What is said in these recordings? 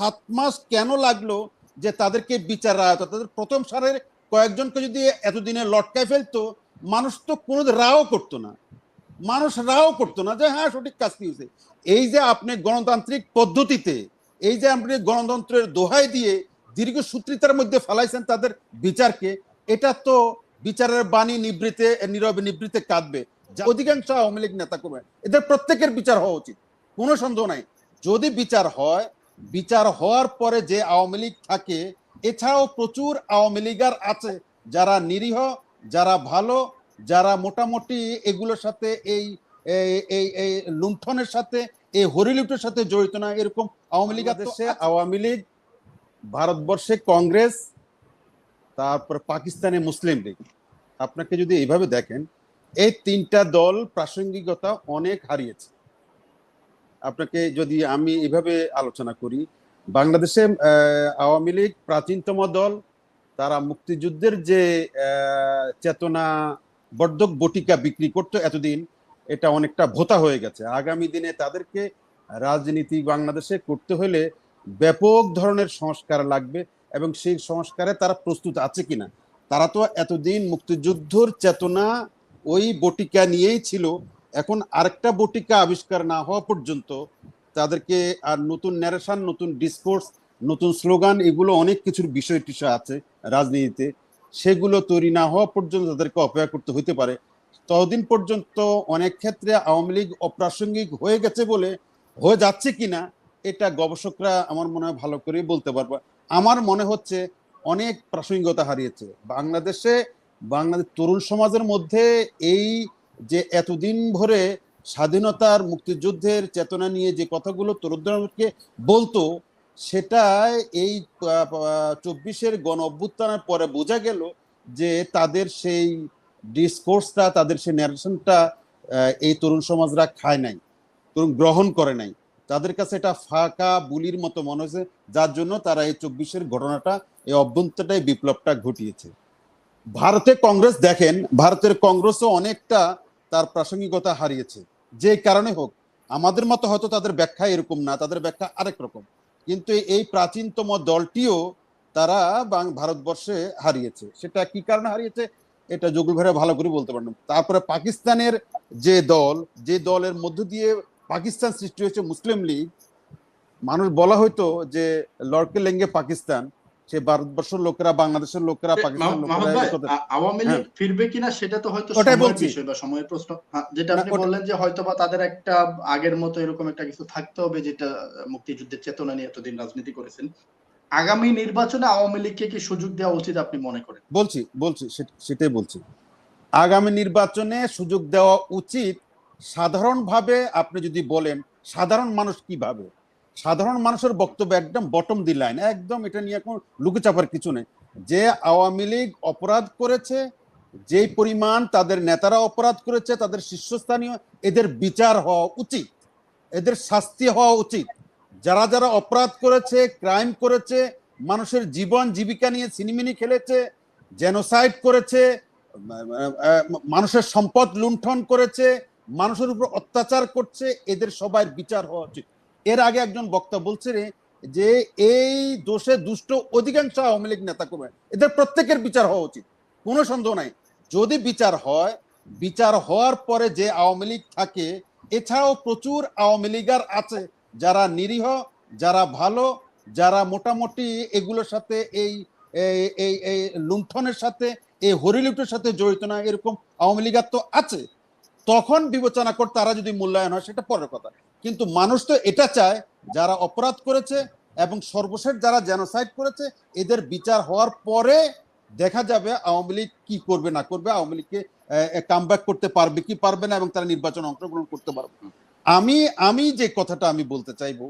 সাত মাস কেন লাগল যে তাদেরকে বিচার রায় তাদের প্রথম সারের কয়েকজনকে যদি এতদিনে লটকায় ফেলতো, মানুষ তো কোনো রাও করতো না। মানুষ রাও করতো না যে হ্যাঁ সঠিক কাজটি হয়েছে এই যে আপনি গণতান্ত্রিক পদ্ধতিতে, এই যে আপনি গণতন্ত্রের দোহাই দিয়ে দীর্ঘ সূত্রিতার মধ্যে ফেলাইছেন তাদের বিচারকে, এটা তো বিচারের বাণী নিবৃতে নীরবে নিবৃতে কাঁদবে। অধিকাংশ আওয়ামী লীগ নেতা করবে এদের প্রত্যেকের বিচার হওয়া উচিত, কোনো সন্দেহ নাই। যদি বিচার হয় বিচার হওয়ার পরে যে আওয়ামী লীগ থাকে এছাড়াও প্রচুর আওয়ামী লীগার আছে যারা নিরীহ যারা ভালো যারা মোটামুটি এগুলোর সাথে এই এই- লুণ্ঠনের সাথে এই হরিলুটের সাথে জড়িত না এরকম আওয়ামী লীগ দেশে আওয়ামী লীগ ভারতবর্ষে কংগ্রেস তারপর পাকিস্তানে মুসলিম লীগ। আপনাকে যদি এইভাবে দেখেন এই তিনটা দল প্রাসঙ্গিকতা অনেক হারিয়েছে। আপনাকে যদি আমি এভাবে আলোচনা করি, বাংলাদেশে আওয়ামী লীগ প্রাচীনতম দল, তারা মুক্তিযুদ্ধের যে চেতনা বর্ধক বটিকা বিক্রি করতো এতদিন, এটা অনেকটা ভোতা হয়ে গেছে। আগামী দিনে তাদেরকে রাজনীতি বাংলাদেশে করতে হলে ব্যাপক ধরনের সংস্কার লাগবে এবং সেই সংস্কারে তারা প্রস্তুত আছে কিনা। তারা তো এতদিন মুক্তিযুদ্ধর চেতনা ওই বটিকা নিয়েই ছিল এখন আরেকটা বটিকা আবিষ্কার না হওয়া পর্যন্ত তাদেরকে আর নতুন ন্যারেশন নতুন ডিসকোর্স নতুন স্লোগান এগুলো অনেক কিছুর বিষয় টিষয় আছে রাজনীতিতে। সেগুলো তৈরি না হওয়া পর্যন্ত তাদেরকে অপেক্ষা করতে হইতে পারে। ততদিন পর্যন্ত অনেক ক্ষেত্রে আওয়ামী লীগ অপ্রাসঙ্গিক হয়ে গেছে বলে হয়ে যাচ্ছে কিনা, এটা গবেষকরা আমার মনে হয় ভালো করে বলতে পারবে। আমার মনে হচ্ছে অনেক প্রাসঙ্গিকতা হারিয়েছে। বাংলাদেশে, বাংলাদেশ তরুণ সমাজের মধ্যে এই যে এতদিন ভরে স্বাধীনতার মুক্তিযুদ্ধের চেতনা নিয়ে যে কথাগুলো তরুণদেরকে বলতো সেটা এই চব্বিশের গণ অভ্যুত্থানের পরে বোঝা গেল যে তাদের সেই ডিসকোর্সটা, তাদের সেই ন্যারেশনটা এই তরুণ সমাজরা খায় নাই, তরুণ গ্রহণ করে নাই। তাদের কাছে এটা ফাঁকা বুলির মতো মনে হয়েছে, যার জন্য তারা এই চব্বিশের ঘটনাটা, এই অভ্যন্তরটাই বিপ্লবটা ঘটিয়েছে। ভারতে কংগ্রেস দেখেন, ভারতের কংগ্রেসও অনেকটা তার প্রাসঙ্গিকতা হারিয়েছে। যে কারণে হোক, আমাদের মতো হয়তো তাদের ব্যাখ্যা এরকম না, তাদের ব্যাখ্যা আরেক রকম। কিন্তু এই প্রাচীনতম দলটিও তারা ভারতবর্ষে হারিয়েছে। সেটা কি কারণে হারিয়েছে? এটা জগুল ভাইরা ভালো করে বলতে পারেন। তারপরে পাকিস্তানের যে দল, যে দলের মধ্য দিয়ে পাকিস্তান সৃষ্টি হয়েছে মুসলিম লীগ, মানুষ বলা হয়তো যে, লড়কে লেঙ্গে পাকিস্তান। সে ভারতবর্ষের লোকেরা বাংলাদেশের লোকেরা পাকিস্তান আওয়ামী লীগ ফিরবে কিনা সেটা তো হয়তো সময়ের বিষয় বা সময়ের প্রশ্ন। হ্যাঁ, যেটা আপনি বললেন যে হয়তো বা তাদের একটা আগের মতো এরকম একটা কিছু থাকতে হবে যেটা মুক্তিযুদ্ধের চেতনা নিয়ে এতদিন রাজনীতি করেছেন। আগামী নির্বাচনে আওয়ামী লীগকে কি সুযোগ দেওয়া উচিত আপনি মনে করেন? বলছি বলছি সেটাই বলছি। আগামী নির্বাচনে সুযোগ দেওয়া উচিত সাধারণভাবে আপনি যদি বলেন সাধারণ মানুষ কি ভাবে সাধারণ মানুষের বক্তব্য একদম বটম দি লাইন একদম এটা নিয়ে কোনো লুকেচাপার কিছু নেই। যে আওয়ামী লীগ অপরাধ করেছে, যেই পরিমাণ তাদের নেতারা অপরাধ করেছে, তাদের শীর্ষস্থানীয়, এদের বিচার হওয়া উচিত। এদের শাস্তি হওয়া উচিত। যারা যারা অপরাধ করেছে ক্রাইম করেছে, মানুষের জীবন, জীবিকা নিয়ে সিনেমিনি খেলেছে জেনোসাইড করেছে, মানুষের সম্পদ লুণ্ঠন করেছে, মানুষের উপর অত্যাচার করছে, এদের সবার বিচার হওয়া উচিত। এর আগে একজন বক্তা বলছে যে এই দোষে দুষ্ট অধিকাংশ আওয়ামী লীগ নেতা করবে এদের প্রত্যেকের বিচার হওয়া উচিত, কোনো সন্দেহ নাই। যদি বিচার হয়, বিচার হওয়ার পরে যে আওয়ামী লীগ থাকে, এছাড়াও প্রচুর আওয়ামী লীগার আছে, যারা নিরীহ, যারা ভালো, যারা মোটামুটি এগুলোর সাথে, এই, এই- এই লুণ্ঠনের সাথে, এই হরিলুটের সাথে জড়িত না, এরকম আওয়ামী লীগার তো আছে। তখন বিবেচনা করে তারা যদি মূল্যায়ন হয়, সেটা পরের কথা। কিন্তু মানুষ তো এটা চায়, যারা অপরাধ করেছে এবং সর্বশেষ যারা জেনোসাইড করেছে, এদের বিচার হওয়ার পরে দেখা যাবে আওয়ামী লীগ কি করবে, না করবে, আওয়ামী লীগকে কাম করতে পারবে কি পারবে না এবং তারা নির্বাচনে অংশগ্রহণ করতে পারবে। আমি আমি যে কথাটা আমি বলতে চাইব,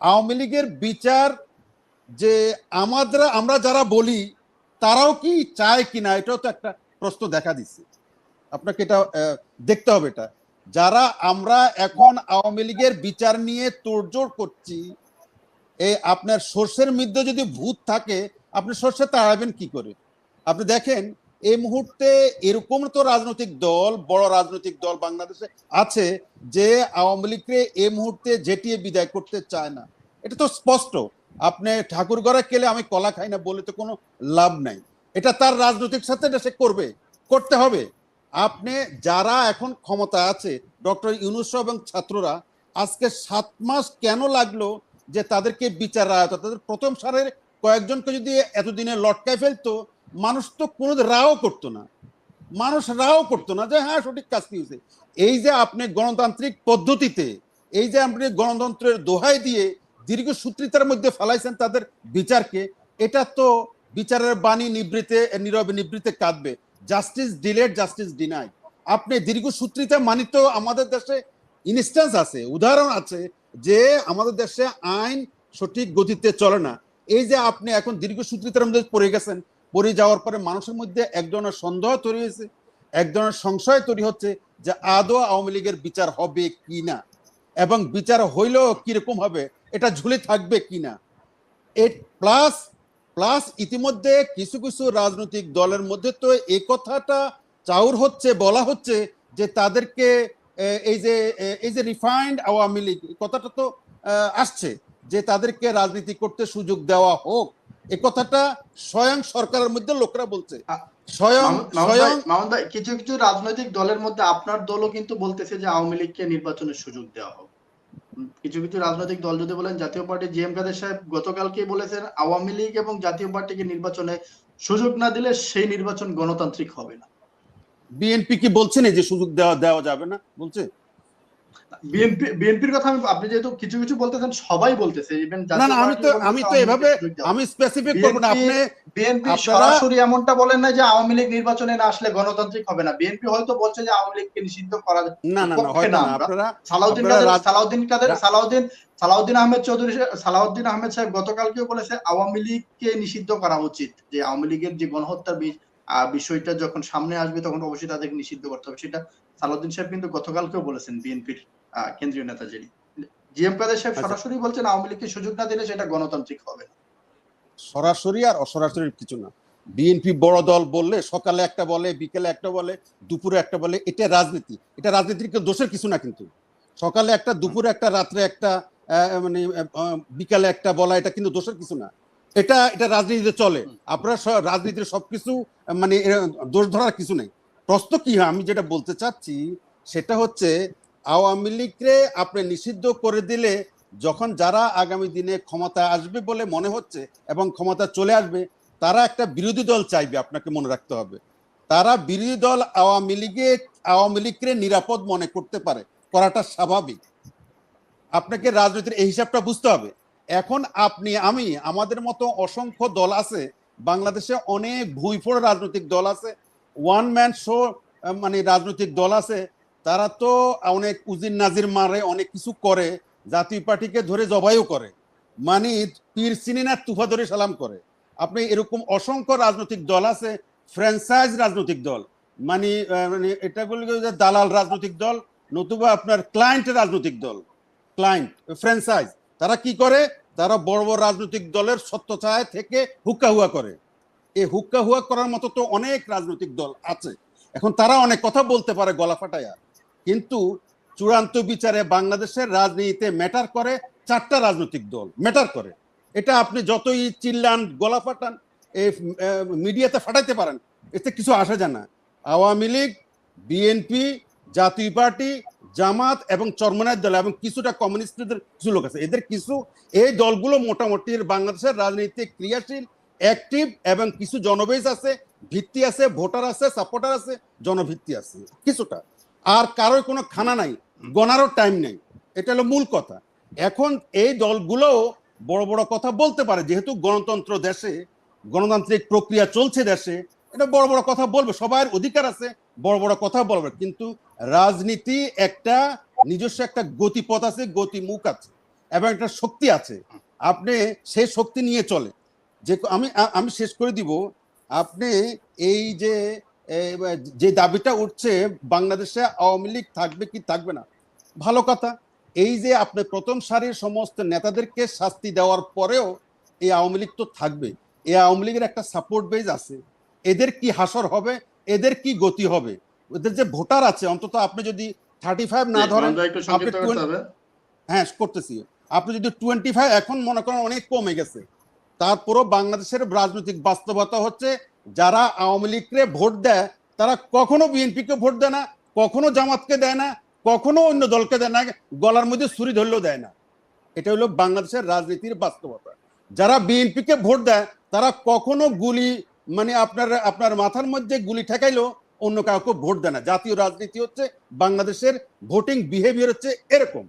আওয়ামী লীগের বিচার যে আমাদের, আমরা যারা বলি, তারাও কি চায় কিনা, এটাও তো একটা প্রশ্ন দেখা দিচ্ছে। আপনাকে এটা দেখতে হবে এটা। যারা আমরা এখন আওয়ামী লীগের বিচার নিয়ে তোড়জোড় করছি এই আপনার সর্ষের মধ্যে যদি ভূত থাকে, আপনি সর্ষে তাড়াবেন কি করে? আপনি দেখেন, এই মুহূর্তে এরকম তো রাজনৈতিক দল, বড় রাজনৈতিক দল বাংলাদেশে আছে যে আওয়ামী লীগকে এই মুহূর্তে জেটিয়ে বিদায় করতে চায় না। এটা তো স্পষ্ট। আপনি ঠাকুর ঘরে গেলে আমি কলা খাই না বলে তো কোনো লাভ নাই। এটা তার রাজনৈতিক সাথে সে করবে, করতে হবে। আপনি যারা এখন ক্ষমতা আছে, ডক্টর ইউনুস এবং ছাত্ররা, আজকে সাত মাস কেন লাগল যে তাদেরকে বিচার রায় তাদের প্রথম সারের কয়েকজনকে যদি এতদিনে লটকায় ফেলতো, মানুষ তো কোনো রাও করতো না। মানুষ রাও করতো না যে হ্যাঁ সঠিক কাজটি হয়েছে। এই যে আপনি গণতান্ত্রিক পদ্ধতিতে, এই যে আপনি গণতন্ত্রের দোহাই দিয়ে দীর্ঘ সূত্রিতার মধ্যে ফেলাইছেন তাদের বিচারকে, এটা তো বিচারের বাণী নিবৃতে, নীরবে নিবৃতে কাঁদবে। জাস্টিস ডিলেড জাস্টিস ডিনাই আপনি দীর্ঘ সূত্রিতা মানিত আমাদের দেশে ইনস্ট্যান্স আছে, উদাহরণ আছে যে আমাদের দেশে আইন সঠিক গতিতে চলে না। এই যে আপনি এখন দীর্ঘ সূত্রিতার মধ্যে পড়ে গেছেন, পড়ে যাওয়ার পরে মানুষের মধ্যে এক ধরনের সন্দেহ তৈরি হয়েছে এক ধরনের সংশয় তৈরি হচ্ছে যে আদৌ আওয়ামী লীগের বিচার হবে কি না, এবং বিচার হইলেও কীরকম হবে, এটা ঝুলে থাকবে কিনা এর প্লাস প্লাস ইতিমধ্যে কিছু কিছু রাজনৈতিক দলের মধ্যে তো এই কথাটা চাউর হচ্ছে বলা হচ্ছে যে তাদেরকে এই যে এই যে রিফাইন্ড আওয়ামী লীগ কথাটা তো আসছে যে তাদেরকে রাজনীতি করতে সুযোগ দেওয়া হোক। এ কথাটা স্বয়ং সরকারের মধ্যে লোকরা বলছে। স্বয়ং স্বয়ং কিছু কিছু রাজনৈতিক দলের মধ্যে আপনার দলও কিন্তু বলতেছে যে আওয়ামী লীগকে নির্বাচনের সুযোগ দেওয়া হোক। কিছু কিছু রাজনৈতিক দল যদি বলেন, জাতীয় পার্টি জি এম কাদের সাহেব গতকালকেই বলেছেন, আওয়ামী লীগ এবং জাতীয় পার্টিকে নির্বাচনে সুযোগ না দিলে সেই নির্বাচন গণতান্ত্রিক হবে না। বিএনপি কি বলছে না যে সুযোগ দেওয়া দেওয়া যাবে না? বলছে? বিএনপি বিএনপির কথা আমি আপনি যেহেতু কিছু কিছু বলতেছেন সবাই বলতেছে ইভেন না না আমি তো আমি তো এভাবে আমি স্পেসিফিক করব না। আপনি বিএনপি সরাসরি এমনটা বলেন না যে আওয়ামী লীগ নির্বাচনে না আসলে গণতান্ত্রিক হবে না। বিএনপি হয়তো বলছে যে আওয়ামী লীগকে নিষিদ্ধ করা না না না হয়তো না। আপনারা সালাউদ্দিন কাদের সালাউদ্দিন কাদের সালাউদ্দিন সালাউদ্দিন আহমেদ চৌধুরী সালাউদ্দিন আহমেদ সাহেব গতকালকেও বলেছে আওয়ামী লীগকে নিষিদ্ধ করা উচিত। যে আওয়ামী লীগের যে গণহত্যার বি- আহ, বিষয়টা যখন সামনে আসবে তখন অবশ্যই তাদেরকে নিষিদ্ধ করতে হবে। সেটা সালাউদ্দিন সাহেব কিন্তু গতকালকেও বলেছেন বিএনপির কেন্দ্রীয় নেতা যিনি জি এম কাদের সাহেব আচ্ছা। সরাসরি বলছেন আওয়ামী লীগকে সুযোগ না দিলে সেটা গণতান্ত্রিক হবে না। সরাসরি আর অসরাসরি কিছু না। বিএনপি বড় দল বললে সকালে একটা বলে বিকেলে একটা বলে দুপুরে একটা বলে এটা রাজনীতি। এটা রাজনীতির দোষের কিছু না কিন্তু। সকালে একটা দুপুরে একটা রাত্রে একটা আহ, মানে বিকালে একটা বলা এটা কিন্তু দোষের কিছু না। এটা এটা রাজনীতিতে চলে। আপনারা রাজনীতির সবকিছু মানে দোষ ধরার কিছু নেই। প্রশ্ন কি হয়? আমি যেটা বলতে চাচ্ছি সেটা হচ্ছে আওয়ামী লীগকে আপনি নিষিদ্ধ করে দিলে যখন যারা আগামী দিনে ক্ষমতা আসবে বলে মনে হচ্ছে এবং ক্ষমতা চলে আসবে তারা একটা বিরোধী দল চাইবে আপনাকে মনে রাখতে হবে। তারা বিরোধী দল আওয়ামী লীগে আওয়ামী লীগকে নিরাপদ মনে করতে পারে। করাটা স্বাভাবিক। আপনাকে রাজনীতির এই হিসাবটা বুঝতে হবে। এখন আপনি, আমি, আমাদের মতো অসংখ্য দল আছে, বাংলাদেশে অনেক ভুইফোড় রাজনৈতিক দল আছে ওয়ান ম্যান শো মানে রাজনৈতিক দল আছে, তারা তো অনেক উজির নাজির মারে, অনেক কিছু করে, জাতীয় পার্টিকে ধরে জবাইও করে মানে পীর সিনিনা তুফা ধরে সালাম করে। আপনি এরকম অসংখ্য রাজনৈতিক দল আছে ফ্র্যাঞ্চাইজ রাজনৈতিক দল মানে মানে এটাগুলো যে দালাল রাজনৈতিক দল, নতুবা আপনার ক্লায়েন্ট রাজনৈতিক দল ক্লায়েন্ট ফ্র্যাঞ্চাইজ তারা কি করে? তারা বড় বড় রাজনৈতিক দলের সত্যছায় থেকে হুক্কা হুয়া করে। এই হুক্কা হুয়া করার মতো তো অনেক রাজনৈতিক দল আছে। এখন তারা অনেক কথা বলতে পারে গলা ফাটায়া কিন্তু চূড়ান্ত বিচারে বাংলাদেশের রাজনীতিতে ম্যাটার করে চারটা রাজনৈতিক দল। ম্যাটার করে। এটা আপনি যতই চিল্লান, গলা ফাটান এই মিডিয়াতে ফাটাইতে পারেন, এতে কিছু আসে যায় না। আওয়ামী লীগ, বিএনপি জাতীয় পার্টি, জামাত এবং চরমনায় দল এবং কিছুটা কমিউনিস্টদের কিছু লোক আছে। এদের কিছু, এই দলগুলো মোটামুটি বাংলাদেশের রাজনীতিতে ক্রিয়াশীল অ্যাক্টিভ এবং কিছু জনবেশ আছে, ভিত্তি আছে, ভোটার আছে সাপোর্টার আছে, জনভিত্তি আছে, কিছুটা। আর কারোর কোনো খানা নাই, গণারও টাইম নেই। এটা হলো মূল কথা। এখন এই দলগুলোও বড় বড় কথা বলতে পারে, যেহেতু গণতন্ত্র দেশে, গণতান্ত্রিক প্রক্রিয়া চলছে দেশে, এটা বড় বড় কথা বলবে সবার অধিকার আছে, বড় বড় কথা বলবে। কিন্তু রাজনীতি একটা নিজস্ব একটা গতিপথ আছে, গতিমুখ আছে এবং একটা শক্তি আছে। আপনি সেই শক্তি নিয়ে চলে যে আমি আমি শেষ করে দিব। আপনি এই যে যে দাবিটা উঠছে, বাংলাদেশে আওয়ামী লীগ থাকবে কি থাকবে না? ভালো কথা। এই যে আপনি প্রথম সারির সমস্ত নেতাদেরকে শাস্তি দেওয়ার পরেও এই আওয়ামী লীগ তো থাকবে এই আওয়ামী লীগের একটা সাপোর্ট বেজ আছে। এদের কি হাসর হবে? এদের কি গতি হবে? ওদের যে ভোটার আছে অন্তত আপনি যদি থার্টি ফাইভ না ধরেন আপনি হ্যাঁ করতেছি। আপনি যদি টোয়েন্টি ফাইভ এখন মনে করেন অনেক কমে গেছে। তারপরও বাংলাদেশের রাজনৈতিক বাস্তবতা হচ্ছে যারা আওয়ামী লীগকে ভোট দেয় তারা কখনো বিএনপিকে ভোট দেয় না কখনো জামাতকে দেয় না কখনো অন্য দলকে দেয় না গলার মধ্যে ছুরি ধরলেও দেয় না। এটা হলো বাংলাদেশের রাজনীতির বাস্তবতা। যারা বিএনপিকে ভোট দেয় তারা কখনো গুলি মানে আপনার আপনার মাথার মধ্যে গুলি ঠেকাইলো অন্য কাউকে ভোট দেয় না। জাতীয় রাজনীতি হচ্ছে বাংলাদেশের ভোটিং বিহেভিয়ার হচ্ছে এরকম।